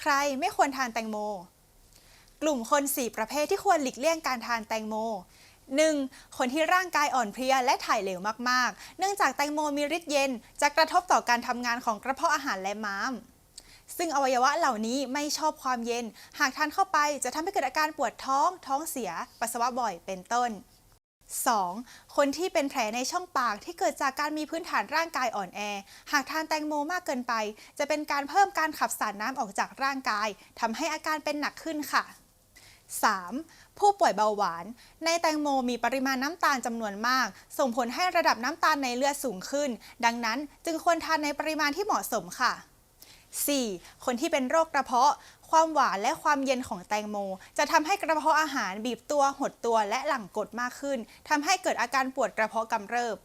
ใครไม่ควรทานแตงโม กลุ่มคน 4 ประเภทที่ควรหลีกเลี่ยงการทานแตงโม 1. คนที่ร่างกายอ่อนเพลียและถ่ายเหลวมากๆ เนื่องจากแตงโมมีฤทธิ์เย็น จะกระทบต่อการทำงานของกระเพาะอาหารและม้าม ซึ่งอวัยวะเหล่านี้ไม่ชอบความเย็น หากทานเข้าไปจะทำให้เกิดอาการปวดท้อง ท้องเสีย ปัสสาวะบ่อยเป็นต้น 2. คนที่เป็นแผลในช่องปากที่เกิดจากการมีพื้นฐานร่างกายอ่อนแอ หากทานแตงโมมากเกินไป จะเป็นการเพิ่มการขับสารน้ำออกจากร่างกายทำให้อาการเป็นหนักขึ้นค่ะ 3. ผู้ป่วยเบาหวาน ในแตงโมมีปริมาณน้ำตาลจำนวนมาก ส่งผลให้ระดับน้ำตาลในเลือดสูงขึ้น ดังนั้นจึงควรทานในปริมาณที่เหมาะสมค่ะ 4. คนที่เป็นโรคกระเพาะ ความหวานและความเย็นของแตงโม จะทำให้กระเพาะอาหารบีบตัวหดตัวและหลั่งกรดมากขึ้นทำให้เกิดอาการปวดกระเพาะกำเริบ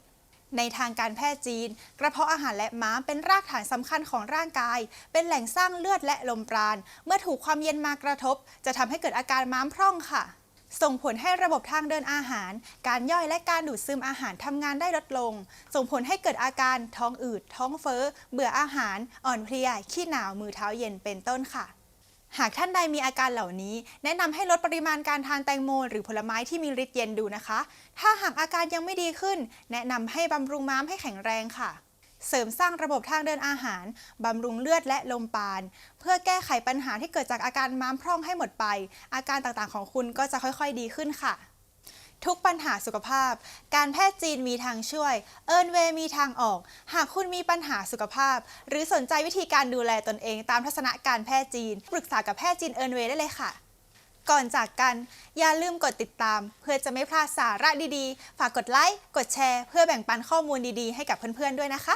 ในทางการแพทย์จีน กระเพาะอาหารและม้ามเป็นรากฐานสำคัญของร่างกาย เป็นแหล่งสร้างเลือดและลมปราณ เมื่อถูกความเย็นมากระทบ จะทำให้เกิดอาการม้ามพร่องค่ะ ส่งผลให้ระบบทางเดินอาหาร การย่อยและการดูดซึมอาหารทำงานได้ลดลง ส่งผลให้เกิดอาการท้องอืด ท้องเฟ้อ เบื่ออาหาร อ่อนเพลีย ขี้หนาว มือเท้าเย็น เป็นต้นค่ะ หากท่านใดมีอาการเหล่านี้ แนะนำให้ลดปริมาณการทานแตงโม หรือผลไม้ที่มีฤทธิ์เย็นดูนะคะ ถ้าหากอาการยังไม่ดีขึ้น แนะนำให้บำรุงม้ามให้แข็งแรงค่ะ เสริมสร้างระบบทางเดินอาหาร บำรุงเลือดและลมปาณเพื่อแก้ไขปัญหาที่เกิดจากอาการม้ามพร่องให้หมดไป อาการต่างๆของคุณก็จะค่อยๆดีขึ้นค่ะ ทุกปัญหาสุขภาพ การแพทย์จีนมีทางช่วย เอิร์นเวมีทางออก หากคุณมีปัญหาสุขภาพ หรือสนใจวิธีการดูแลตนเองตามทัศนะการแพทย์จีน ปรึกษากับแพทย์จีนเอิร์นเวได้เลยค่ะ ก่อนจากกัน อย่าลืมกดติดตาม เพื่อจะไม่พลาดสาระดีๆ ฝากกดไลค์ กดแชร์ เพื่อแบ่งปันข้อมูลดีๆ ให้กับเพื่อนๆด้วยนะคะ